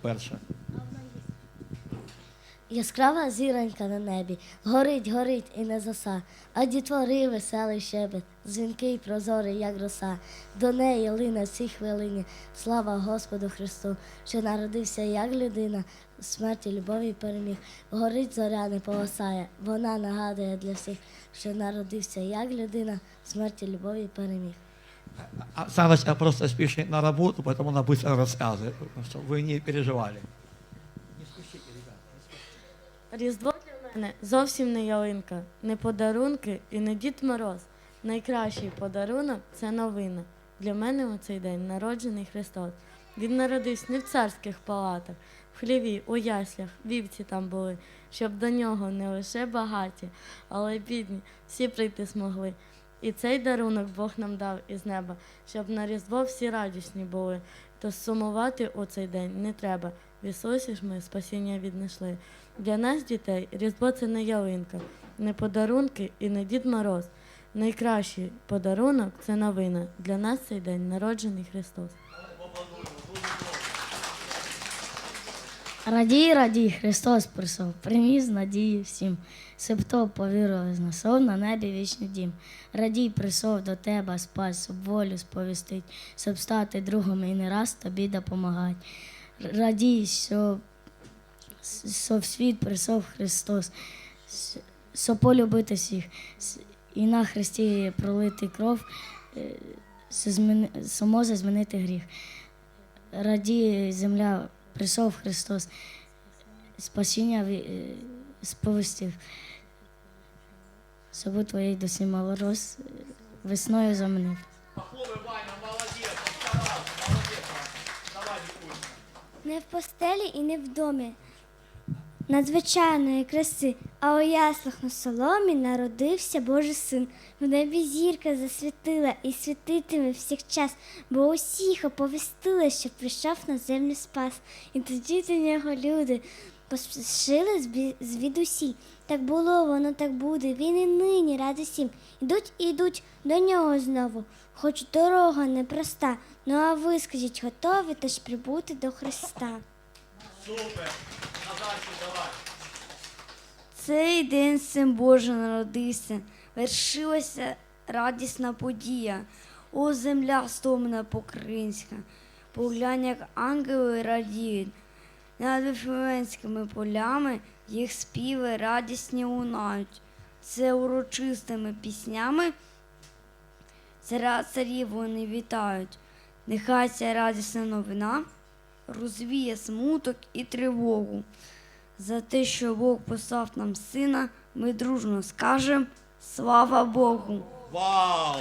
Перше. Яскрава зіронька на небі, горить, горить і не заса, а дітвори веселий щебет, дзвінкий прозорий, як роса. До неї лине в цій хвилині. Слава Господу Христу, що народився як людина, в смерті любові переміг. Горить зоря не погасає, вона нагадує для всіх, що народився як людина, в смерті любові переміг. А Сарочка просто спешит на работу, поэтому она быстро рассказывает, чтобы вы не переживали. Різдво для мене зовсім не ялинка, не подарунки і не Дід Мороз. Найкращий подарунок це новина. Для мене у цей день народжений Христос. Він народився не в царських палатах, в хліві, у яслях, вівці там були, щоб до нього не лише багаті, але й бідні, всі прийти змогли. І цей дарунок Бог нам дав із неба, щоб на Різдво всі радісні були. То сумувати у цей день не треба. В Ісусі ж ми спасіння віднайшли. Для нас, дітей, Різдво це не ялинка, не подарунки і не Дід Мороз. Найкращий подарунок це новина. Для нас цей день народжений Христос. Радій, радій, Христос прийшов, приніс надію всім. Себто повірили знайшов на небі вічний дім. Радій прийшов до тебе спас, щоб волю сповістить, щоб стати другом і не раз тобі допомагать. Радій, що, що світ прийшов Христос, що полюбити всіх, і на Христі пролити кров, е, що може змінити гріх. Радіє земля, прийшов Христос, спасіння ві- сповістив. Собу твоєї досі малорос весною замінив. Не в постелі і не в домі надзвичайної краси, а у яслах на соломі народився Божий син. В небі зірка засвітила і світитиме всіх час, бо усіх оповістила, що прийшов на землю спас. І тоді до нього люди поспішили звідусіль. Так було, воно так буде. Він і нині ради всім. Ідуть і йдуть до нього знову. Хоч дорога непроста. Ну а ви скажіть, готові теж прибути до Христа. Цей день син Божий народився, вершилася радісна подія. О, земля стомна покринська, поглянь, як ангели радіють. Над вифлеємськими полями їх співи радісні лунають. Це урочистими піснями царя царів вони вітають. Нехай ця радісна новина розвіє смуток і тривогу. За те, що Бог послав нам сина, ми дружно скажемо слава Богу. Вау!